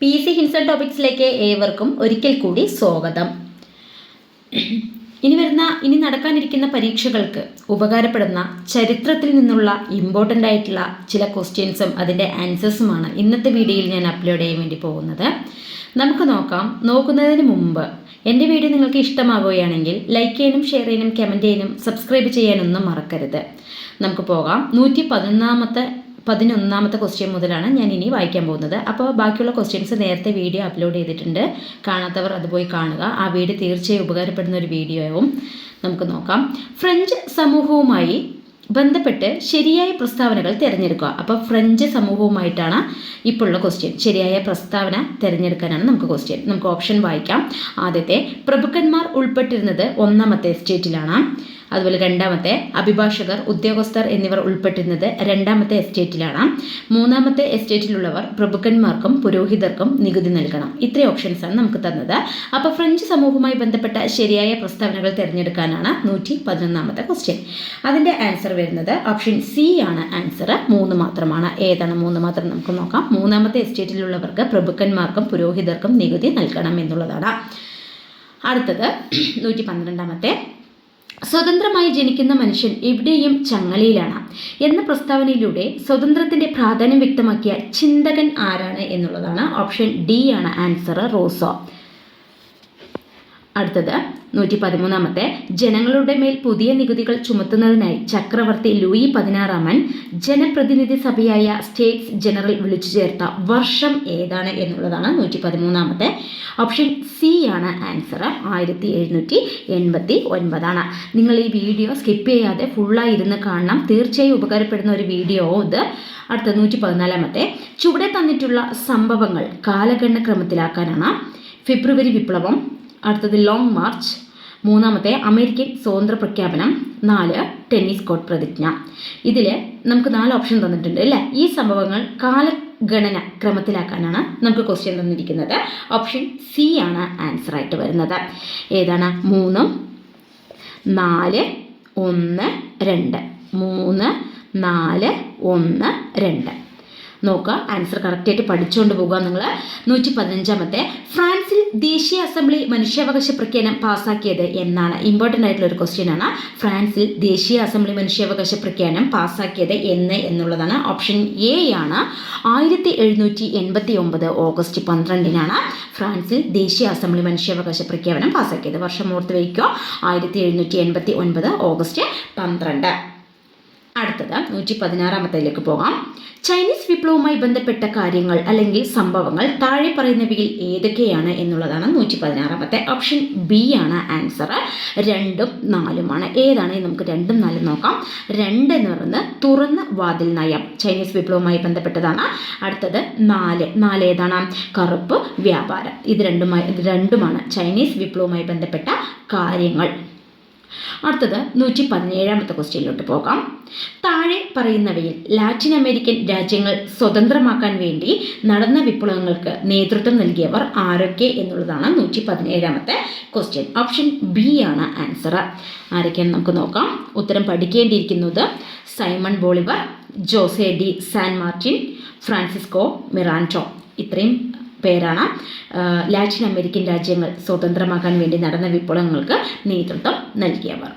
P C ഹിൻസൺ ടോപ്പിക്സിലേക്ക് ഏവർക്കും ഒരിക്കൽ കൂടി സ്വാഗതം. ഇനി വരുന്ന ഇനി നടക്കാനിരിക്കുന്ന പരീക്ഷകൾക്ക് ഉപകാരപ്പെടുന്ന ചരിത്രത്തിൽ നിന്നുള്ള ഇമ്പോർട്ടന്റ് ആയിട്ടുള്ള ചില ക്വസ്റ്റ്യൻസും അതിന്റെ ആൻസേഴ്സുമാണ് ഇന്നത്തെ വീഡിയോയിൽ ഞാൻ അപ്ലോഡ് ചെയ്യാൻ വേണ്ടി പോകുന്നത്. നമുക്ക് നോക്കാം. നോക്കുന്നതിന് മുമ്പ് എന്റെ വീഡിയോ നിങ്ങൾക്ക് ഇഷ്ടമാവുകയാണെങ്കിൽ ലൈക്ക് ചെയ്യാനും ഷെയർ ചെയ്യാനും കമന്റ് ചെയ്യാനും സബ്സ്ക്രൈബ് ചെയ്യാനൊന്നും മറക്കരുത്. നമുക്ക് പോകാം. നൂറ്റി പതിനൊന്നാമത്തെ പതിനൊന്നാമത്തെ ക്വസ്റ്റ്യൻ മുതലാണ് ഞാൻ ഇനി വായിക്കാൻ പോകുന്നത്. അപ്പോൾ ബാക്കിയുള്ള ക്വസ്റ്റ്യൻസ് നേരത്തെ വീഡിയോ അപ്ലോഡ് ചെയ്തിട്ടുണ്ട്. കാണാത്തവർ അത് പോയി കാണുക. ആ വീഡിയോ തീർച്ചയായും ഉപകാരപ്പെടുന്ന ഒരു വീഡിയോയും നമുക്ക് നോക്കാം. ഫ്രഞ്ച് സമൂഹവുമായി ബന്ധപ്പെട്ട് ശരിയായ പ്രസ്താവനകൾ തിരഞ്ഞെടുക്കുക. അപ്പോൾ ഫ്രഞ്ച് സമൂഹവുമായിട്ടാണ് ഇപ്പോൾ ഉള്ള ക്വസ്റ്റ്യൻ ശരിയായ പ്രസ്താവന തിരഞ്ഞെടുക്കാനാണ് നമുക്ക് ക്വസ്റ്റ്യൻ നമുക്ക് ഓപ്ഷൻ വായിക്കാം. ആദ്യത്തെ പ്രഭുക്കന്മാർ ഉൾപ്പെട്ടിരുന്നത് ഒന്നാമത്തെ സ്റ്റേറ്റിലാണ് അതുപോലെ രണ്ടാമത്തെ അഭിഭാഷകർ ഉദ്യോഗസ്ഥർ എന്നിവർ ഉൾപ്പെട്ടിരുന്നത് രണ്ടാമത്തെ എസ്റ്റേറ്റിലാണ്. മൂന്നാമത്തെ എസ്റ്റേറ്റിലുള്ളവർ പ്രഭുക്കന്മാർക്കും പുരോഹിതർക്കും നികുതി നൽകണം. ഇത്രയും ആണ് നമുക്ക് തന്നത്. അപ്പോൾ ഫ്രഞ്ച് സമൂഹവുമായി ബന്ധപ്പെട്ട ശരിയായ പ്രസ്താവനകൾ തിരഞ്ഞെടുക്കാനാണ് നൂറ്റി പതിനൊന്നാമത്തെ ക്വസ്റ്റ്യൻ അതിന്റെ ആൻസർ വരുന്നത് ഓപ്ഷൻ സി ആണ് ആൻസർ മൂന്ന് മാത്രമാണ്. ഏതാണ് മൂന്ന് മാത്രം നമുക്ക് നോക്കാം. മൂന്നാമത്തെ എസ്റ്റേറ്റിലുള്ളവർക്ക് പ്രഭുക്കന്മാർക്കും പുരോഹിതർക്കും നികുതി നൽകണം എന്നുള്ളതാണ്. അടുത്തത് നൂറ്റി പന്ത്രണ്ടാമത്തെ സ്വതന്ത്രമായി ജനിക്കുന്ന മനുഷ്യൻ എവിടെയും ചങ്ങലയിലാണ് എന്ന പ്രസ്താവനയിലൂടെ സ്വതന്ത്രത്തിന്റെ പ്രാധാന്യം വ്യക്തമാക്കിയ ചിന്തകൻ ആരാണ് എന്നുള്ളതാണ് ഓപ്ഷൻ ഡി ആണ് ആൻസർ റോസോ. അടുത്തത് നൂറ്റി പതിമൂന്നാമത്തെ ജനങ്ങളുടെ മേൽ പുതിയ നികുതികൾ ചുമത്തുന്നതിനായി ചക്രവർത്തി ലൂയി പതിനാറാമൻ ജനപ്രതിനിധി സഭയായ സ്റ്റേറ്റ്സ് ജനറൽ വിളിച്ചു ചേർത്ത വർഷം ഏതാണ് എന്നുള്ളതാണ് നൂറ്റി പതിമൂന്നാമത്തെ ഓപ്ഷൻ സി ആണ് ആൻസർ. ആയിരത്തി എഴുന്നൂറ്റി എൺപത്തി ഒൻപതാണ് നിങ്ങൾ ഈ വീഡിയോ സ്കിപ്പ് ചെയ്യാതെ ഫുള്ളായി ഇരുന്ന് കാണണം. തീർച്ചയായും ഉപകാരപ്പെടുന്ന ഒരു വീഡിയോ ഇത്. അടുത്ത നൂറ്റി പതിനാലാമത്തെ ചുവടെ തന്നിട്ടുള്ള സംഭവങ്ങൾ കാലഗണന ക്രമത്തിലാക്കാനാണ്. ഫെബ്രുവരി വിപ്ലവം അടുത്തത് ലോങ് മാർച്ച് മൂന്നാമത്തെ അമേരിക്കൻ സ്വതന്ത്ര പ്രഖ്യാപനം നാല് ടെന്നീസ് കോർട്ട് പ്രതിജ്ഞ. ഇതിൽ നമുക്ക് നാല് ഓപ്ഷൻ തന്നിട്ടുണ്ട് അല്ലേ? ഈ സംഭവങ്ങൾ കാലഗണന ക്രമത്തിലാക്കാനാണ് നമുക്ക് ക്വസ്റ്റ്യൻ തന്നിരിക്കുന്നത്. ഓപ്ഷൻ സി ആണ് ആൻസർ ആയിട്ട് വരുന്നത്. ഏതാണ്? മൂന്നും നാല് ഒന്ന് രണ്ട്. മൂന്ന് നാല് ഒന്ന് രണ്ട്. നോക്കുക. ആൻസർ കറക്റ്റായിട്ട് പഠിച്ചുകൊണ്ട് പോകുക നിങ്ങൾ നൂറ്റി പതിനഞ്ചാമത്തെ ഫ്രാൻസിൽ ദേശീയ അസംബ്ലി മനുഷ്യാവകാശ പ്രഖ്യാപനം പാസ്സാക്കിയത് എന്നാണ്. ഇമ്പോർട്ടന്റ് ആയിട്ടുള്ള ഒരു ക്വസ്റ്റ്യൻ ആണ്. ഫ്രാൻസിൽ ദേശീയ അസംബ്ലി മനുഷ്യാവകാശ പ്രഖ്യാപനം പാസ്സാക്കിയത് എന്ന് എന്നുള്ളതാണ്. ഓപ്ഷൻ എ ആണ്. ആയിരത്തി എഴുന്നൂറ്റി എൺപത്തി ഒമ്പത് ഓഗസ്റ്റ് പന്ത്രണ്ടിനാണ് ഫ്രാൻസിൽ ദേശീയ അസംബ്ലി മനുഷ്യാവകാശ പ്രഖ്യാപനം പാസ്സാക്കിയത്. വർഷം ഓർത്ത് വയ്ക്കുക ആയിരത്തി എഴുന്നൂറ്റി എൺപത്തി ഒൻപത് ഓഗസ്റ്റ് പന്ത്രണ്ട്. അടുത്തത് നൂറ്റി പതിനാറാമത്തേലേക്ക് പോകാം. ചൈനീസ് വിപ്ലവവുമായി ബന്ധപ്പെട്ട കാര്യങ്ങൾ അല്ലെങ്കിൽ സംഭവങ്ങൾ താഴെ പറയുന്നവയിൽ ഏതൊക്കെയാണ് എന്നുള്ളതാണ് നൂറ്റി പതിനാറാമത്തെ ഓപ്ഷൻ ബി ആണ് ആൻസർ. രണ്ടും നാലുമാണ്. ഏതാണ് നമുക്ക് രണ്ടും നാലും നോക്കാം. രണ്ട് എന്ന് പറയുന്നത് തുറന്ന വാതിൽ നയം. ചൈനീസ് വിപ്ലവവുമായി ബന്ധപ്പെട്ടതാണ്. അടുത്തത് നാല്. നാല് ഏതാണ്? കറുപ്പ് വ്യാപാരം. ഇത് രണ്ടുമായി ഇത് രണ്ടുമാണ് ചൈനീസ് വിപ്ലവവുമായി ബന്ധപ്പെട്ട കാര്യങ്ങൾ. അടുത്തത് നൂറ്റി പതിനേഴാമത്തെ ക്വസ്റ്റ്യനിലോട്ട് പോകാം. താഴെ പറയുന്നവയിൽ ലാറ്റിൻ അമേരിക്കൻ രാജ്യങ്ങൾ സ്വതന്ത്രമാക്കാൻ വേണ്ടി നടന്ന വിപ്ലവങ്ങൾക്ക് നേതൃത്വം നൽകിയവർ ആരൊക്കെ എന്നുള്ളതാണ് നൂറ്റി പതിനേഴാമത്തെ ക്വസ്റ്റ്യൻ. ഓപ്ഷൻ ബി ആണ് ആൻസർ ആരൊക്കെയാണ് നമുക്ക് നോക്കാം. ഉത്തരം പഠിക്കേണ്ടിയിരിക്കുന്നത് Simon Bolivar Jose de San Martin Francisco Miranda. ഇത്രയും പേരാണ്. ലാറ്റിൻ അമേരിക്കൻ രാജ്യങ്ങൾ സ്വതന്ത്രമാക്കാൻ വേണ്ടി നടന്ന വിപ്ലവങ്ങൾക്ക് നേതൃത്വം നൽകിയവർ.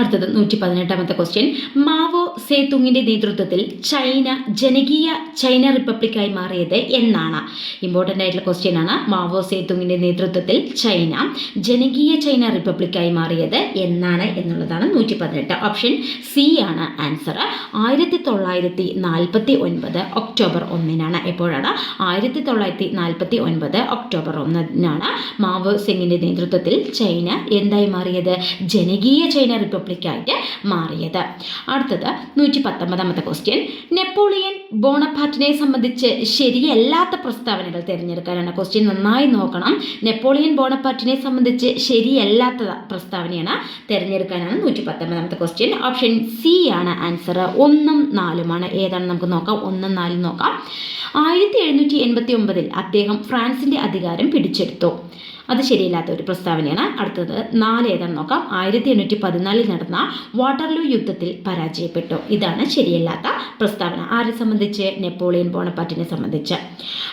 അടുത്തത് നൂറ്റി പതിനെട്ടാമത്തെ ക്വസ്റ്റ്യൻ മാവോ സേതുങ്ങിന്റെ നേതൃത്വത്തിൽ ചൈന ജനകീയ ചൈന റിപ്പബ്ലിക്കായി മാറിയത് എന്നാണ്. ഇമ്പോർട്ടന്റ് ആയിട്ടുള്ള ക്വസ്റ്റ്യൻ ആണ്. മാവോ സേതുങ്ങിന്റെ നേതൃത്വത്തിൽ ചൈന ജനകീയ ചൈന റിപ്പബ്ലിക്കായി മാറിയത് എന്നാണ് എന്നുള്ളതാണ് നൂറ്റി പതിനെട്ട് ഓപ്ഷൻ സി ആണ് ആൻസർ ആയിരത്തി തൊള്ളായിരത്തി നാൽപ്പത്തി ഒൻപത് ഒക്ടോബർ ഒന്നിനാണ്. എപ്പോഴാണ്? ആയിരത്തി തൊള്ളായിരത്തി നാൽപ്പത്തി ഒൻപത് ഒക്ടോബർ ഒന്നിനാണ് മാവോ സിംഗിന്റെ നേതൃത്വത്തിൽ ചൈന എന്തായി മാറിയത്? ജനകീയ ചൈന റിപ്പബ്ലിക് റിപ്പബ്ലിക്കായിട്ട് മാറിയത്. അടുത്തത് നൂറ്റി പത്തൊമ്പതാമത്തെ ക്വസ്റ്റ്യൻ നെപ്പോളിയൻ ബോണപ്പാർട്ടിനെ സംബന്ധിച്ച് ശരിയല്ലാത്ത പ്രസ്താവനകൾ തിരഞ്ഞെടുക്കാനാണ് ക്വസ്റ്റ്യൻ നന്നായി നോക്കണം. നെപ്പോളിയൻ ബോണപാറ്റിനെ സംബന്ധിച്ച് ശരിയല്ലാത്ത പ്രസ്താവനയാണ് തിരഞ്ഞെടുക്കാനാണ് നൂറ്റി പത്തൊമ്പതാമത്തെ ക്വസ്റ്റ്യൻ ഓപ്ഷൻ സി ആണ് ആൻസർ ഒന്നും നാലുമാണ് ഏതാണ്? നമുക്ക് നോക്കാം. ഒന്നും നാലും നോക്കാം. ആയിരത്തി എഴുന്നൂറ്റി എൺപത്തി ഒമ്പതിൽ അദ്ദേഹം ഫ്രാൻസിന്റെ അധികാരം പിടിച്ചെടുത്തു. അത് ശരിയല്ലാത്ത ഒരു പ്രസ്താവനയാണ് അടുത്തത്. നാല് ഏതാണ് നോക്കാം. ആയിരത്തി എണ്ണൂറ്റി പതിനാലിൽ നടന്ന വാട്ടർലൂ യുദ്ധത്തിൽ പരാജയപ്പെട്ടു. ഇതാണ് ശരിയല്ലാത്ത പ്രസ്താവന. ആരെ സംബന്ധിച്ച്? നെപ്പോളിയൻ ബോണപ്പാറ്റിനെ സംബന്ധിച്ച്.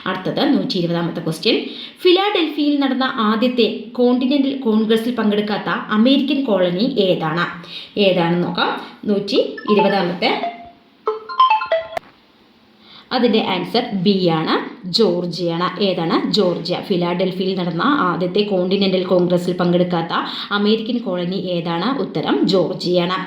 അടുത്തത് നൂറ്റി ഇരുപതാമത്തെ ക്വസ്റ്റ്യൻ ഫിലാഡൽഫിയയിൽ നടന്ന ആദ്യത്തെ കോണ്ടിനെന്റൽ കോൺഗ്രസിൽ പങ്കെടുക്കാത്ത അമേരിക്കൻ കോളനി ഏതാണ്? ഏതാണെന്ന് നോക്കാം. നൂറ്റി ഇരുപതാമത്തെ അതിന്റെ ആൻസർ ബി ആണ്. ജോർജിയാണ് ഏതാണ്? ജോർജിയ. ഫിലാഡൽഫിയയിൽ നടന്ന ആദ്യത്തെ കോണ്ടിനെന്റൽ കോൺഗ്രസിൽ പങ്കെടുക്കാത്ത അമേരിക്കൻ കോളനി ഏതാണ്? ഉത്തരം ജോർജിയാണ്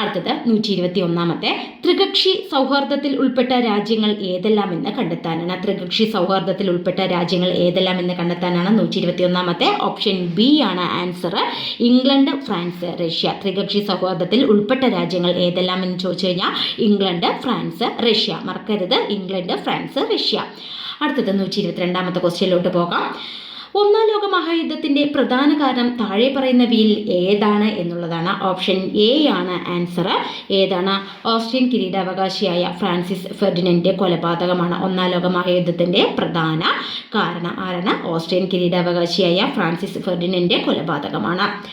അടുത്തത് നൂറ്റി ഇരുപത്തി ഒന്നാമത്തെ ത്രികക്ഷി സൗഹാർദ്ദത്തിൽ ഉൾപ്പെട്ട രാജ്യങ്ങൾ ഏതെല്ലാമെന്ന് കണ്ടെത്താനാണ്. ത്രികക്ഷി സൗഹാർദ്ദത്തിൽ ഉൾപ്പെട്ട രാജ്യങ്ങൾ ഏതെല്ലാമെന്ന് കണ്ടെത്താനാണ് നൂറ്റി ഇരുപത്തി ഒന്നാമത്തെ ഓപ്ഷൻ ബി ആണ് ആൻസർ ഇംഗ്ലണ്ട് ഫ്രാൻസ് റഷ്യ. ത്രികക്ഷി സൗഹാർദ്ദത്തിൽ ഉൾപ്പെട്ട രാജ്യങ്ങൾ ഏതെല്ലാമെന്ന് ചോദിച്ചു കഴിഞ്ഞാൽ ഇംഗ്ലണ്ട് ഫ്രാൻസ് റഷ്യ. മറക്കരുത്. England France Russia. അടുത്തത് നൂറ്റി ഇരുപത്തിരണ്ടാമത്തെ ക്വസ്റ്റ്യനിലോട്ട് പോകാം. ഒന്നാം ലോക മഹായുദ്ധത്തിന്റെ പ്രധാന കാരണം താഴെ പറയുന്നവയിൽ ഏതാണ് എന്നുള്ളതാണ് ഓപ്ഷൻ എ ആണ് ആൻസർ. ഏതാണ്? ഓസ്ട്രിയൻ കിരീടാവകാശിയായ ഫ്രാൻസിസ് ഫെർഡിനന്റെ കൊലപാതകമാണ് ഒന്നാം ലോക മഹായുദ്ധത്തിന്റെ പ്രധാന കാരണം. ആരാണ്? ഓസ്ട്രിയൻ കിരീടാവകാശിയായ ഫ്രാൻസിസ് ഫെർഡിനന്റെ കൊലപാതകമാണ്.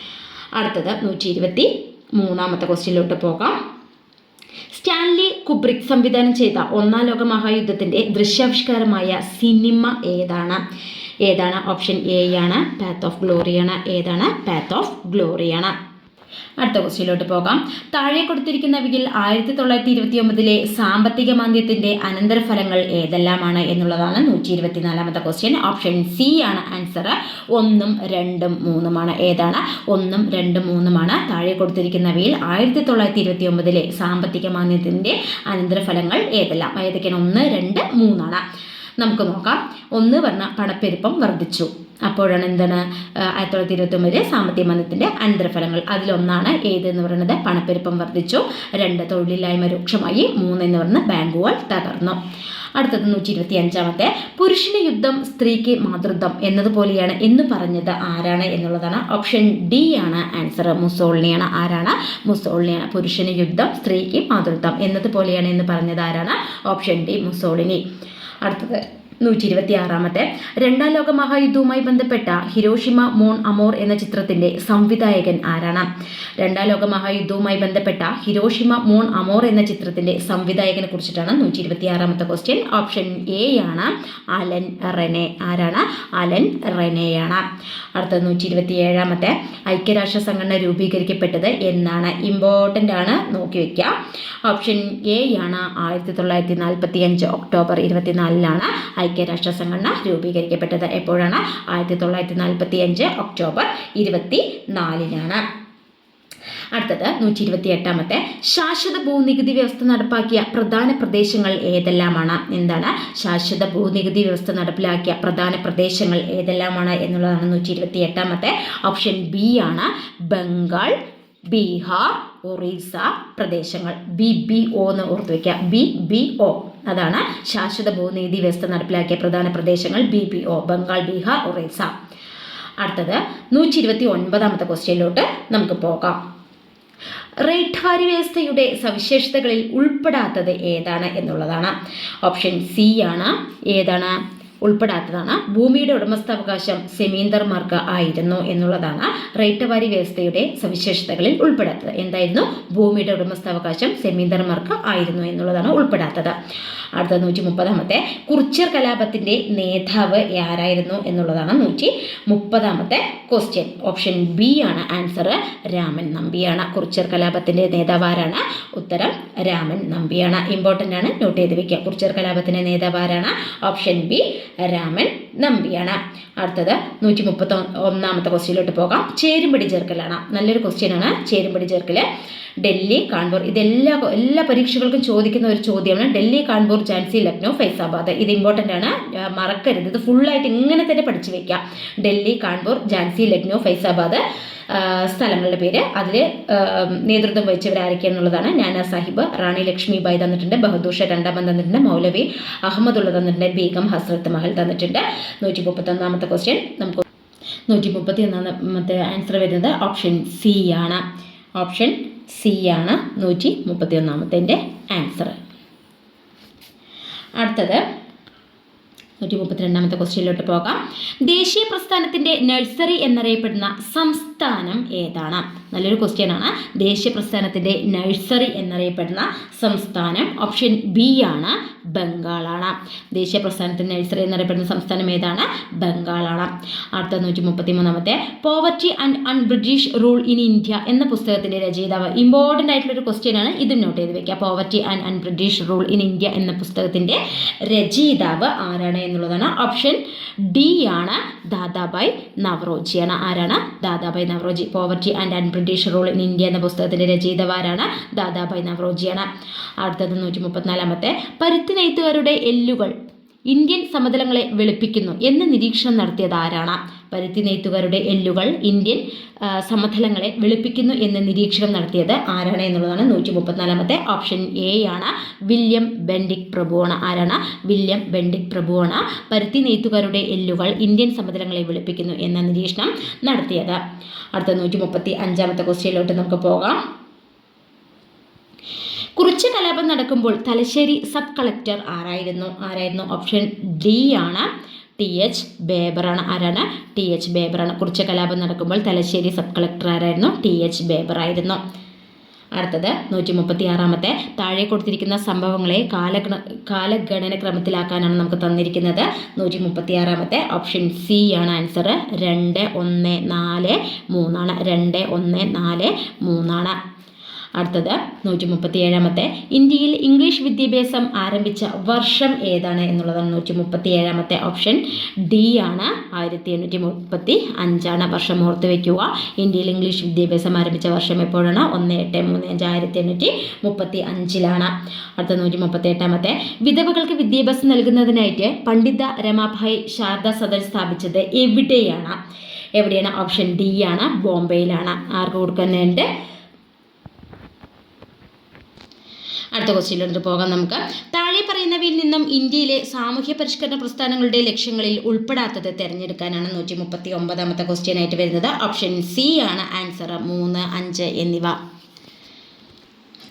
അടുത്തത് നൂറ്റി ഇരുപത്തി മൂന്നാമത്തെ ക്വസ്റ്റ്യനിലോട്ട് പോകാം. സ്റ്റാൻലി കുബ്രിക് സംവിധാനം ചെയ്ത ഒന്നാം ലോക മഹായുദ്ധത്തിന്റെ ദൃശ്യാവിഷ്കാരമായ സിനിമ ഏതാണ്? ഏതാണ്? ഓപ്ഷൻ എ ആണ് പാത്ത് ഓഫ് ഗ്ലോറിയാണ് ഏതാണ്? പാത്ത് ഓഫ് ഗ്ലോറിയാണ് അടുത്ത ക്വസ്റ്റ്യനിലോട്ട് പോകാം. താഴെ കൊടുത്തിരിക്കുന്നവയിൽ ആയിരത്തി തൊള്ളായിരത്തി ഇരുപത്തി ഒമ്പതിലെ സാമ്പത്തിക മാന്ദ്യത്തിന്റെ അനന്തരഫലങ്ങൾ ഏതെല്ലാമാണ് എന്നുള്ളതാണ് നൂറ്റി ഇരുപത്തിനാലാമത്തെ ക്വസ്റ്റ്യൻ ഓപ്ഷൻ സി ആണ് ആൻസർ ഒന്നും രണ്ടും മൂന്നുമാണ്. ഏതാണ്? ഒന്നും രണ്ടും മൂന്നുമാണ്. താഴെ കൊടുത്തിരിക്കുന്നവയിൽ ആയിരത്തി തൊള്ളായിരത്തി ഇരുപത്തി ഒമ്പതിലെ സാമ്പത്തിക മാന്ദ്യത്തിന്റെ അനന്തരഫലങ്ങൾ ഏതെല്ലാം? ഏതൊക്കെയാണ്? ഒന്ന് രണ്ട് മൂന്നാണ്. നമുക്ക് നോക്കാം. ഒന്ന് പറഞ്ഞ പണപ്പെരുപ്പം വർദ്ധിച്ചു. അപ്പോഴാണ് എന്താണ് ആയിരത്തി തൊള്ളായിരത്തി ഇരുപത്തി ഒമ്പതിലെ സാമ്പത്തിക മന്ദത്തിന്റെ അനന്തരഫലങ്ങൾ. അതിലൊന്നാണ് ഏത് എന്ന് പറയുന്നത്? പണപ്പെരുപ്പം വർദ്ധിച്ചു രണ്ട് തൊഴിലില്ലായ്മ രൂക്ഷമായി മൂന്ന് എന്ന് പറയുന്നത് ബാങ്കുകൾ തകർന്നു. അടുത്തത് നൂറ്റി ഇരുപത്തി അഞ്ചാമത്തെ പുരുഷന് യുദ്ധം സ്ത്രീക്ക് മാതൃത്വം എന്നതുപോലെയാണ് എന്ന് പറഞ്ഞത് ആരാണ് എന്നുള്ളതാണ് ഓപ്ഷൻ ഡി ആണ് ആൻസർ. മുസോളിനിയാണ്. ആരാണ്? മുസോളിനിയാണ്. പുരുഷന് യുദ്ധം സ്ത്രീക്ക് മാതൃത്വം എന്നതുപോലെയാണ് എന്ന് പറഞ്ഞത് ആരാണ്? Option D Mussolini. അടുത്തത് നൂറ്റി ഇരുപത്തി ആറാമത്തെ രണ്ടാം ലോക മഹായുദ്ധവുമായി ബന്ധപ്പെട്ട ഹിരോഷിമ മോൺ അമോർ എന്ന ചിത്രത്തിന്റെ സംവിധായകൻ ആരാണ്? രണ്ടാം ലോക മഹായുദ്ധവുമായി ബന്ധപ്പെട്ട ഹിരോഷിമ മോൺ അമോർ എന്ന ചിത്രത്തിന്റെ സംവിധായകനെ കുറിച്ചിട്ടാണ് നൂറ്റി ഇരുപത്തി ആറാമത്തെ ക്വസ്റ്റ്യൻ ഓപ്ഷൻ എ ആണ് അലൻ റെനെ. ആരാണ്? അലൻ റെനെയാണ്. അടുത്ത നൂറ്റി ഇരുപത്തി ഏഴാമത്തെ ഐക്യരാഷ്ട്ര സംഘടന രൂപീകരിക്കപ്പെട്ടത് എന്നാണ്. ഇമ്പോർട്ടന്റ് ആണ്. നോക്കി വയ്ക്കുക ഓപ്ഷൻ എ ആണ് ആയിരത്തി തൊള്ളായിരത്തി നാൽപ്പത്തി അഞ്ച് ഒക്ടോബർ ഇരുപത്തിനാലിലാണ് ഐക്യരാഷ്ട്ര സംഘടന രൂപീകരിക്കപ്പെട്ടത് എപ്പോഴാണ്? ആയിരത്തി തൊള്ളായിരത്തി നാൽപ്പത്തി അഞ്ച് ഒക്ടോബർ ഇരുപത്തി നാലിനാണ് അടുത്തത് നൂറ്റി ഇരുപത്തി എട്ടാമത്തെ ശാശ്വത ഭൂനികുതി വ്യവസ്ഥ നടപ്പാക്കിയ പ്രധാന പ്രദേശങ്ങൾ ഏതെല്ലാമാണ്? എന്താണ്? ശാശ്വത ഭൂനികുതി വ്യവസ്ഥ നടപ്പിലാക്കിയ പ്രധാന പ്രദേശങ്ങൾ ഏതെല്ലാമാണ് എന്നുള്ളതാണ് നൂറ്റി ഇരുപത്തി എട്ടാമത്തെ ഓപ്ഷൻ ബി ആണ് ബംഗാൾ ബീഹാർ ഒറീസ പ്രദേശങ്ങൾ. ബി ബി ഒ എന്ന് ഓർത്ത് വയ്ക്കുക ബി ബി ഒ. അതാണ് ശാശ്വത ഭൂനീതി വ്യവസ്ഥ നടപ്പിലാക്കിയ പ്രധാന പ്രദേശങ്ങൾ. B B O. Bengal Bihar Orissa. അടുത്തത് നൂറ്റി ഇരുപത്തി ഒൻപതാമത്തെ ക്വസ്റ്റ്യനിലോട്ട് നമുക്ക് പോകാം. റേറ്റ് വാരി വ്യവസ്ഥയുടെ സവിശേഷതകളിൽ ഉൾപ്പെടാത്തത് ഏതാണ് എന്നുള്ളതാണ്. ഓപ്ഷൻ സി ആണ്. ഏതാണ്? ഉൾപ്പെടാത്തതാണ്. ഭൂമിയുടെ ഉടമസ്ഥാവകാശം സെമീന്ദർമാർക്ക് ആയിരുന്നു എന്നുള്ളതാണ് റൈറ്റവാരി വ്യവസ്ഥയുടെ സവിശേഷതകളിൽ ഉൾപ്പെടാത്തത്. എന്തായിരുന്നു? ഭൂമിയുടെ ഉടമസ്ഥാവകാശം സെമീന്ദർമാർക്ക് ആയിരുന്നു എന്നുള്ളതാണ് ഉൾപ്പെടാത്തത്. അടുത്ത നൂറ്റി മുപ്പതാമത്തെ കുറിച്യർ കലാപത്തിന്റെ നേതാവ് ആരായിരുന്നു എന്നുള്ളതാണ് നൂറ്റി മുപ്പതാമത്തെ ക്വസ്റ്റ്യൻ ഓപ്ഷൻ ബി ആണ് ആൻസർ രാമൻ നമ്പിയാണ്. കുറിച്യർ കലാപത്തിന്റെ നേതാവ് ആരാണ്? ഉത്തരം രാമൻ നമ്പിയാണ്. ഇമ്പോർട്ടന്റ് ആണ്. നോട്ട് ചെയ്ത് വെക്കുക. കുറിച്യർ കലാപത്തിന്റെ നേതാവ് ആരാണ്? ഓപ്ഷൻ ബി രാമൻ നമ്പിയാണ്. അടുത്തത് നൂറ്റി മുപ്പത്തി ഒന്നാമത്തെ ക്വസ്റ്റ്യനിലോട്ട് പോകാം. ചേരുംപടി ചേർക്കലാണ്. നല്ലൊരു ക്വസ്റ്റ്യനാണ് ചേരുംപടി ചേർക്കൽ ഡൽഹി കാൺപൂർ ഇതെല്ലാ എല്ലാ പരീക്ഷകൾക്കും ചോദിക്കുന്ന ഒരു ചോദ്യമാണ്. ഡൽഹി കാൺപൂർ ജാൻസി ലക്നൗ ഫൈസാബാദ്. ഇത് ഇമ്പോർട്ടന്റ് ആണ്. മറക്കരുത്. ഇത് ഫുള്ളായിട്ട് ഇങ്ങനെ തന്നെ പഠിച്ചു വെക്കാം. ഡൽഹി കാൺപൂർ ജാൻസി ലക്നൗ ഫൈസാബാദ്. സ്ഥലങ്ങളുടെ പേര്. അതിൽ നേതൃത്വം വഹിച്ചവരാരൊക്കെയാണെന്നുള്ളതാണ്. നാന സാഹിബ് റാണി ലക്ഷ്മി ലക്ഷ്മിബായി തന്നിട്ടുണ്ട് ബഹദൂർ ഷാ രണ്ടാമൻ തന്നിട്ടുണ്ട് മൗലവി അഹമ്മദുള്ള തന്നിട്ടുണ്ട് ബീഗം ഹസ്രത്ത് മഹൽ തന്നിട്ടുണ്ട്. നൂറ്റി മുപ്പത്തൊന്നാമത്തെ ക്വസ്റ്റ്യൻ നമുക്ക് നൂറ്റി മുപ്പത്തി ഒന്നാമത്തെ ആൻസർ വരുന്നത് ഓപ്ഷൻ സി ആണ്. ഓപ്ഷൻ സി ആണ് നൂറ്റി മുപ്പത്തി ഒന്നാമത്തെ ആൻസർ അടുത്തത് നൂറ്റി മുപ്പത്തിരണ്ടാമത്തെ ക്വസ്റ്റ്യനിലോട്ട് പോകാം. ദേശീയ പ്രസ്ഥാനത്തിന്റെ നഴ്സറി എന്നറിയപ്പെടുന്ന സംസ്ഥാനം ഏതാണ്? നല്ലൊരു ക്വസ്റ്റ്യൻ ആണ്. ദേശീയ പ്രസ്ഥാനത്തിന്റെ നഴ്സറി എന്നറിയപ്പെടുന്ന സംസ്ഥാനം ഓപ്ഷൻ ബി ആണ് ബംഗാളാണ്. ദേശീയ പ്രസ്ഥാനത്തിന്റെ നഴ്സറി എന്നറിയപ്പെടുന്ന സംസ്ഥാനം ഏതാണ്? ബംഗാളാണ്. അടുത്ത നൂറ്റി മുപ്പത്തി മൂന്നാമത്തെ poverty and un British rule in India എന്ന പുസ്തകത്തിന്റെ രചയിതാവ് ഇമ്പോർട്ടന്റ് ആയിട്ടുള്ള ഒരു ക്വസ്റ്റ്യൻ ആണ്. ഇത് നോട്ട് ചെയ്ത് വെക്കുക. Poverty and un British rule in India എന്ന പുസ്തകത്തിന്റെ രചയിതാവ് ആരാണ് എന്നുള്ളതാണ്. ഓപ്ഷൻ ഡി ആണ് ദാദാബായ് നവറോജിയാണ്. ആരാണ്? Dadabhai Naoroji poverty and un British rule in India എന്ന പുസ്തകത്തിന്റെ രചയിതാവാരാണ് ദാദാഭായ് നവറോജിയാണ് അടുത്തത് നൂറ്റി മുപ്പത്തിനാലാമത്തെ പരുത്തി നെയ്ത്തുകാരുടെ എല്ലുകൾ ഇന്ത്യൻ സമതലങ്ങളെ വെളുപ്പിക്കുന്നു എന്ന് നിരീക്ഷണം നടത്തിയത് ആരാണ്? പരുത്തി നെയ്ത്തുകാരുടെ എല്ലുകൾ ഇന്ത്യൻ സമതലങ്ങളെ വെളുപ്പിക്കുന്നു എന്ന് നിരീക്ഷണം നടത്തിയത് ആരാണ് എന്നുള്ളതാണ് നൂറ്റി മുപ്പത്തിനാലാമത്തെ ഓപ്ഷൻ എ ആണ് വില്യം ബെൻഡിക് പ്രഭുവാണ്. ആരാണ്? വില്യം ബെൻഡിക് പ്രഭുവാണ്. പരുത്തി നെയ്ത്തുകാരുടെ എല്ലുകൾ ഇന്ത്യൻ സമതലങ്ങളെ വെളുപ്പിക്കുന്നു എന്ന നിരീക്ഷണം നടത്തിയത്. അടുത്ത നൂറ്റി മുപ്പത്തി അഞ്ചാമത്തെ ക്വസ്റ്റ്യനിലോട്ട് നമുക്ക് പോകാം. കുറിച്ച് കലാപം നടക്കുമ്പോൾ തലശ്ശേരി സബ് കളക്ടർ ആരായിരുന്നു? ആരായിരുന്നു? ഓപ്ഷൻ ഡി ആണ് ടി എച്ച് ബേബറാണ് ആരാണ്? ടി എച്ച് ബേബറാണ്. കുറിച്ച് കലാപം നടക്കുമ്പോൾ തലശ്ശേരി സബ് കളക്ടർ ആരായിരുന്നു? ടി എച്ച് ബേബറായിരുന്നു അടുത്തത് നൂറ്റി മുപ്പത്തി ആറാമത്തെ താഴെ കൊടുത്തിരിക്കുന്ന സംഭവങ്ങളെ കാലഗണ കാലഗണന ക്രമത്തിലാക്കാനാണ് നമുക്ക് തന്നിരിക്കുന്നത്. നൂറ്റി മുപ്പത്തി ആറാമത്തെ ഓപ്ഷൻ സി ആണ് ആൻസർ. രണ്ട് ഒന്ന് നാല് മൂന്നാണ്. രണ്ട് ഒന്ന് നാല് മൂന്നാണ്. അടുത്തത് നൂറ്റി മുപ്പത്തി ഏഴാമത്തെ ഇന്ത്യയിൽ ഇംഗ്ലീഷ് വിദ്യാഭ്യാസം ആരംഭിച്ച വർഷം ഏതാണ് എന്നുള്ളതാണ് നൂറ്റി മുപ്പത്തി ഏഴാമത്തെ ഓപ്ഷൻ. ഡി ആണ്. ആയിരത്തി എണ്ണൂറ്റി മുപ്പത്തി അഞ്ചാണ് വർഷം ഓർത്ത് വയ്ക്കുക ഇന്ത്യയിൽ ഇംഗ്ലീഷ് വിദ്യാഭ്യാസം ആരംഭിച്ച വർഷം എപ്പോഴാണ്? ഒന്ന് എട്ട് മൂന്ന് അഞ്ച് ആയിരത്തി എണ്ണൂറ്റി മുപ്പത്തി അഞ്ചിലാണ് അടുത്ത നൂറ്റി മുപ്പത്തി എട്ടാമത്തെ വിധവകൾക്ക് വിദ്യാഭ്യാസം നൽകുന്നതിനായിട്ട് പണ്ഡിത രമാഭായ് ശാരദ സദൻ സ്ഥാപിച്ചത് എവിടെയാണ്? എവിടെയാണ്? ഓപ്ഷൻ ഡി ആണ്. ബോംബെയിലാണ്. ആർക്ക് കൊടുക്കുന്നുണ്ട്? അടുത്ത ക്വസ്റ്റ്യനിലോട്ട് പോകാം നമുക്ക്. താഴെ പറയുന്നവയിൽ നിന്നും ഇന്ത്യയിലെ സാമൂഹ്യ പരിഷ്കരണ പ്രസ്ഥാനങ്ങളുടെ ലക്ഷ്യങ്ങളിൽ ഉൾപ്പെടാത്തത് തിരഞ്ഞെടുക്കാനാണ് നൂറ്റി മുപ്പത്തി ഒമ്പതാമത്തെ ക്വസ്റ്റ്യൻ ആയിട്ട് വരുന്നത്. ഓപ്ഷൻ സി ആണ് ആൻസർ. മൂന്ന് അഞ്ച് എന്നിവ.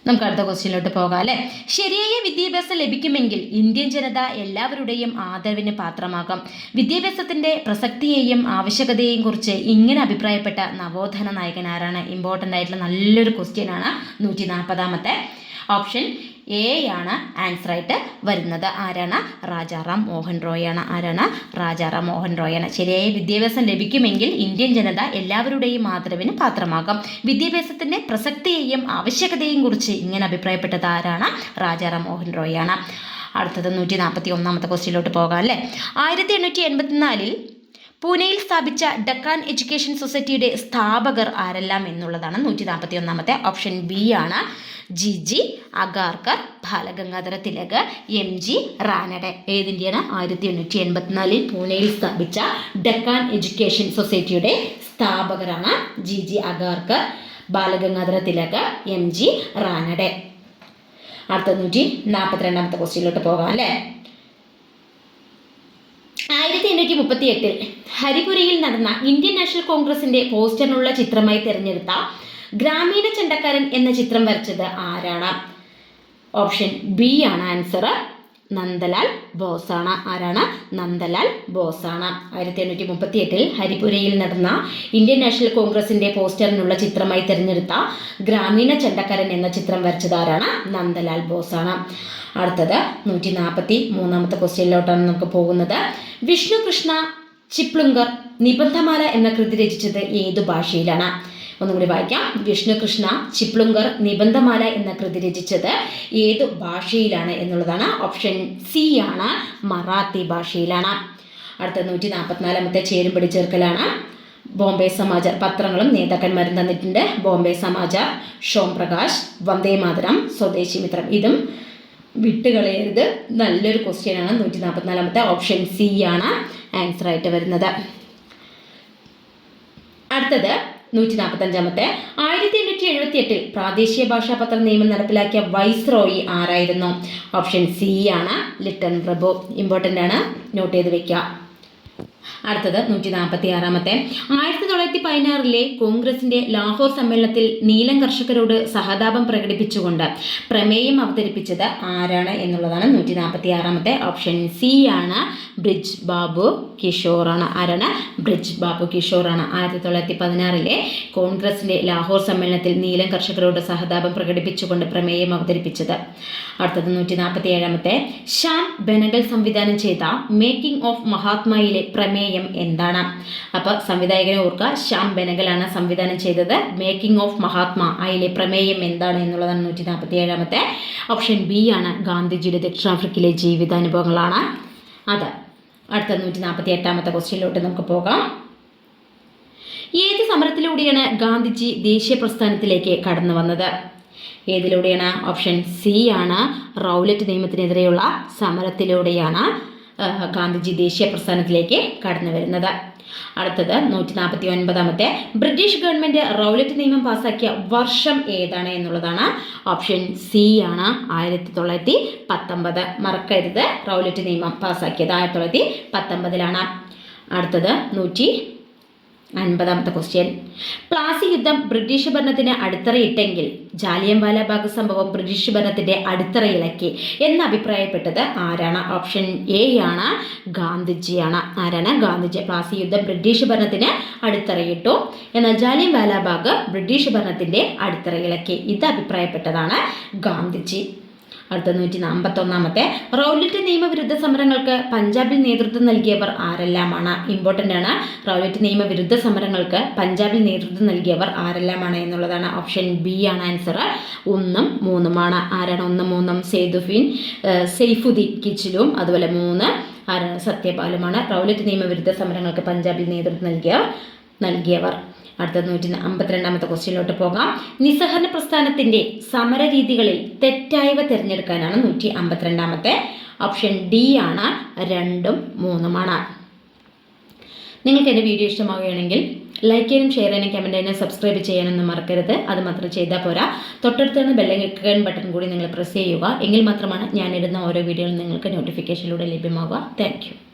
നമുക്ക് അടുത്ത ക്വസ്റ്റ്യനിലോട്ട് പോകാം അല്ലേ? ശരിയായ വിദ്യാഭ്യാസം ലഭിക്കുമെങ്കിൽ ഇന്ത്യൻ ജനത എല്ലാവരുടെയും ആദരവിന് പാത്രമാകും. വിദ്യാഭ്യാസത്തിന്റെ പ്രസക്തിയെയും ആവശ്യകതയെയും കുറിച്ച് ഇങ്ങനെ അഭിപ്രായപ്പെട്ട നവോത്ഥാന നായകൻ ആരാണ്? ഇമ്പോർട്ടന്റ് ആയിട്ടുള്ള നല്ലൊരു ക്വസ്റ്റ്യൻ ആണ് നൂറ്റി നാൽപ്പതാമത്തെ ഓപ്ഷൻ എ ആണ് ആൻസർ ആയിട്ട് വരുന്നത്. ആരാണ്? രാജാറാം മോഹൻ റോയ് ആണ്. ആരാണ്? രാജാറാം മോഹൻ റോയ് ആണ്. ശരിയായ വിദ്യാഭ്യാസം ലഭിക്കുമെങ്കിൽ ഇന്ത്യൻ ജനത എല്ലാവരുടെയും ആദരവിന് പാത്രമാകും. വിദ്യാഭ്യാസത്തിന്റെ പ്രസക്തിയെയും ആവശ്യകതയെയും കുറിച്ച് ഇങ്ങനെ അഭിപ്രായപ്പെട്ടത് ആരാണ്? രാജാറാം മോഹൻ റോയ് ആണ്. അടുത്തത് നൂറ്റി നാൽപ്പത്തി ഒന്നാമത്തെ ക്വസ്റ്റ്യനിലോട്ട് പോകാം അല്ലേ? ആയിരത്തി എണ്ണൂറ്റി എൺപത്തിനാലിൽ പൂനെയിൽ സ്ഥാപിച്ച ഡക്കാൻ എഡ്യൂക്കേഷൻ സൊസൈറ്റിയുടെ സ്ഥാപകർ ആരെല്ലാം എന്നുള്ളതാണ് നൂറ്റി നാൽപ്പത്തി ഒന്നാമത്തെ ഓപ്ഷൻ ബി ആണ് G G Agarkar Balagangadhara Tilak M G Ranade. ഏതിന്റെയാണ് ആയിരത്തി എണ്ണൂറ്റി എൺപത്തിനാലിൽ പൂനെയിൽ സ്ഥാപിച്ച ഡക്കാൻ എഡ്യൂക്കേഷൻ സൊസൈറ്റിയുടെ സ്ഥാപകരാണ് G G Agarkar Balagangadhara Tilak M G Ranade. അടുത്ത നൂറ്റി നാൽപ്പത്തിരണ്ടാമത്തെ ക്വസ്റ്റ്യനിലോട്ട് പോകാം അല്ലേ? ആയിരത്തി എണ്ണൂറ്റി മുപ്പത്തി എട്ടിൽ ഹരിപുരയിൽ നടന്ന ഇന്ത്യൻ നാഷണൽ കോൺഗ്രസിന്റെ പോസ്റ്ററിനുള്ള ചിത്രമായി തിരഞ്ഞെടുത്ത ഗ്രാമീണ ചെണ്ടക്കാരൻ എന്ന ചിത്രം വരച്ചത് ആരാണ്? ഓപ്ഷൻ ബി ആണ് ആൻസർ നന്ദലാൽ ബോസാണ്. ആരാണ്? നന്ദലാൽ ബോസാണ്. ആയിരത്തി എണ്ണൂറ്റി മുപ്പത്തി എട്ടിൽ ഹരിപുരയിൽ നടന്ന ഇന്ത്യൻ നാഷണൽ കോൺഗ്രസിന്റെ പോസ്റ്ററിനുള്ള ചിത്രമായി തിരഞ്ഞെടുത്ത ഗ്രാമീണ ചെണ്ടക്കാരൻ എന്ന ചിത്രം വരച്ചത് ആരാണ്? നന്ദലാൽ ബോസാണ്. അടുത്തത് നൂറ്റി നാൽപ്പത്തി മൂന്നാമത്തെ ക്വസ്റ്റ്യനിലോട്ടാണ് നമുക്ക് പോകുന്നത്. വിഷ്ണു കൃഷ്ണ ചിപ്ലുങ്കർ നിബന്ധമാല എന്ന കൃതി രചിച്ചത് ഏതു ഭാഷയിലാണ്? ഒന്നും കൂടി വായിക്കാം. വിഷ്ണുകൃഷ്ണ ചിപ്ലുങ്കർ നിബന്ധമാല എന്ന കൃതി രചിച്ചത് ഏത് ഭാഷയിലാണ് എന്നുള്ളതാണ്. ഓപ്ഷൻ സി ആണ് മറാത്തി ഭാഷയിലാണ്. അടുത്ത നൂറ്റി നാൽപ്പത്തിനാലാമത്തെ ചേരുംപടി ചേർക്കലാണ് ബോംബെ സമാചാർ പത്രങ്ങളും നേതാക്കന്മാരും തന്നിട്ടുണ്ട്. ബോംബെ സമാചാർ ഷോം പ്രകാശ് വന്ദേ മാതരം സ്വദേശി മിത്രം. ഇതും വിട്ടുകളയരുത്. നല്ലൊരു ക്വസ്റ്റ്യൻ ആണ്. നൂറ്റി നാൽപ്പത്തിനാലാമത്തെ ഓപ്ഷൻ സി ആണ്. ആൻസർ ആയിട്ട് വരുന്നത്. അടുത്തത് നൂറ്റി നാൽപ്പത്തഞ്ചാമത്തെ ആയിരത്തി എണ്ണൂറ്റി എഴുപത്തി എട്ടിൽ പ്രാദേശിക ഭാഷാ പത്ര നിയമം നടപ്പിലാക്കിയ വൈസ്രോയി ആരായിരുന്നു? ഓപ്ഷൻ സി ആണ് ലിട്ടൺ പ്രഭു. ഇമ്പോർട്ടന്റ് ആണ്. നോട്ട് ചെയ്ത് വെക്കുക അടുത്തത് നൂറ്റി നാൽപ്പത്തി ആറാമത്തെ ആയിരത്തി തൊള്ളായിരത്തി പതിനാറിലെ കോൺഗ്രസിന്റെ ലാഹോർ സമ്മേളനത്തിൽ നീലം കർഷകരോട് സഹതാപം പ്രകടിപ്പിച്ചുകൊണ്ട് പ്രമേയം അവതരിപ്പിച്ചത് ആരാണ് എന്നുള്ളതാണ് നൂറ്റി നാൽപ്പത്തി ആറാമത്തെ ഓപ്ഷൻ സി ആണ് ബ്രിജ് ബാബു കിഷോറാണ്. ആരാണ്? ബ്രിജ് ബാബു കിഷോറാണ്. ആയിരത്തി തൊള്ളായിരത്തി പതിനാറിലെ കോൺഗ്രസിന്റെ ലാഹോർ സമ്മേളനത്തിൽ നീലം കർഷകരോട് സഹതാപം പ്രകടിപ്പിച്ചുകൊണ്ട് പ്രമേയം അവതരിപ്പിച്ചത്. അടുത്തത് നൂറ്റി നാൽപ്പത്തി ഏഴാമത്തെ ശ്യാം ബെനഗൽ സംവിധാനം ചെയ്ത മേക്കിംഗ് ഓഫ് മഹാത്മായിലെ പ്രമേയം എന്താണ്? അപ്പോൾ സംവിധായകനെ ഓർക്കുക ശ്യാം ബെനഗലാണ് സംവിധാനം ചെയ്തത്. മേക്കിംഗ് ഓഫ് മഹാത്മാ അതിലെ പ്രമേയം എന്താണ് എന്നുള്ളതാണ് നൂറ്റി നാൽപ്പത്തി ഏഴാമത്തെ ഓപ്ഷൻ ബി ആണ് ഗാന്ധിജിയുടെ ദക്ഷിണാഫ്രിക്കയിലെ ജീവിതാനുഭവങ്ങളാണ്. അത് അടുത്ത നൂറ്റി നാൽപ്പത്തി എട്ടാമത്തെ ക്വസ്റ്റ്യനിലോട്ട് നമുക്ക് പോകാം. ഏത് സമരത്തിലൂടെയാണ് ഗാന്ധിജി ദേശീയ പ്രസ്ഥാനത്തിലേക്ക് കടന്നു വന്നത്? ഏതിലൂടെയാണ്? ഓപ്ഷൻ സി ആണ് റൗലറ്റ് നിയമത്തിനെതിരെയുള്ള സമരത്തിലൂടെയാണ് ഗാന്ധിജി ദേശീയ പ്രസ്ഥാനത്തിലേക്ക് കടന്നു വരുന്നത്. അടുത്തത് നൂറ്റി നാൽപ്പത്തി ഒൻപതാമത്തെ ബ്രിട്ടീഷ് ഗവൺമെന്റ് റൗലറ്റ് നിയമം പാസാക്കിയ വർഷം ഏതാണ് എന്നുള്ളതാണ് ഓപ്ഷൻ സി ആണ്. ആയിരത്തി തൊള്ളായിരത്തി പത്തൊമ്പത് മറക്കരുത്. റൗലറ്റ് നിയമം പാസാക്കിയത് ആയിരത്തി തൊള്ളായിരത്തി പത്തൊമ്പതിലാണ് അടുത്തത് നൂറ്റി അൻപതാമത്തെ ക്വസ്റ്റ്യൻ പ്ലാസി യുദ്ധം ബ്രിട്ടീഷ് ഭരണത്തിന് അടിത്തറയിട്ടെങ്കിൽ ജാലിയൻ വാലാബാഗ് സംഭവം ബ്രിട്ടീഷ് ഭരണത്തിന്റെ അടിത്തറയിളക്കി എന്ന് അഭിപ്രായപ്പെട്ടത് ആരാണ്? ഓപ്ഷൻ എ ആണ് ഗാന്ധിജിയാണ്. ആരാണ് ഗാന്ധിജി? പ്ലാസി യുദ്ധം ബ്രിട്ടീഷ് ഭരണത്തിന് അടിത്തറയിട്ടു. എന്നാൽ ജാലിയൻ വാലാബാഗ് ബ്രിട്ടീഷ് ഭരണത്തിന്റെ അടിത്തറയിളക്കി. ഇത് അഭിപ്രായപ്പെട്ടതാണ് ഗാന്ധിജി. അടുത്ത നൂറ്റി അമ്പത്തൊന്നാമത്തെ റൗലറ്റ് നിയമവിരുദ്ധ സമരങ്ങൾക്ക് പഞ്ചാബിൽ നേതൃത്വം നൽകിയവർ ആരെല്ലാമാണ്? ഇമ്പോർട്ടന്റ് ആണ്. റൗലറ്റ് നിയമവിരുദ്ധ സമരങ്ങൾക്ക് പഞ്ചാബിൽ നേതൃത്വം നൽകിയവർ ആരെല്ലാമാണ് എന്നുള്ളതാണ് ഓപ്ഷൻ ബി ആണ് ആൻസർ ഒന്നും മൂന്നുമാണ്. ആരാണ്? ഒന്നും മൂന്നും. സെയ്ദുഫീൻ സെയ്ഫുദ്ദീൻ കിച്ചിലും അതുപോലെ മൂന്ന്. ആരാണ്? സത്യപാലുമാണ്. റൗലറ്റ് നിയമവിരുദ്ധ സമരങ്ങൾക്ക് പഞ്ചാബിൽ നേതൃത്വം നൽകിയ നൽകിയവർ അടുത്ത നൂറ്റി അമ്പത്തിരണ്ടാമത്തെ ക്വസ്റ്റ്യനിലോട്ട് പോകാം. നിസ്സഹരണ പ്രസ്ഥാനത്തിന്റെ സമര രീതികളിൽ തെറ്റായവ തിരഞ്ഞെടുക്കാനാണ് നൂറ്റി അമ്പത്തിരണ്ടാമത്തെ ഓപ്ഷൻ ഡി ആണ് രണ്ടും മൂന്നുമാണ്. നിങ്ങൾക്ക് എന്റെ വീഡിയോ ഇഷ്ടമാവുകയാണെങ്കിൽ ലൈക്ക് ചെയ്യാനും ഷെയർ ചെയ്യാനും കമന്റ് ചെയ്യാനും സബ്സ്ക്രൈബ് ചെയ്യാനൊന്നും മറക്കരുത്. അത് മാത്രം ചെയ്താൽ പോരാ. തൊട്ടടുത്ത് നിന്ന് ബെല്ലൈക്കൺ ബട്ടൺ കൂടി നിങ്ങൾ പ്രസ് ചെയ്യുക. എങ്കിൽ മാത്രമാണ് ഞാനിടുന്ന ഓരോ വീഡിയോയിലും നിങ്ങൾക്ക് നോട്ടിഫിക്കേഷനിലൂടെ ലഭ്യമാവുക. താങ്ക്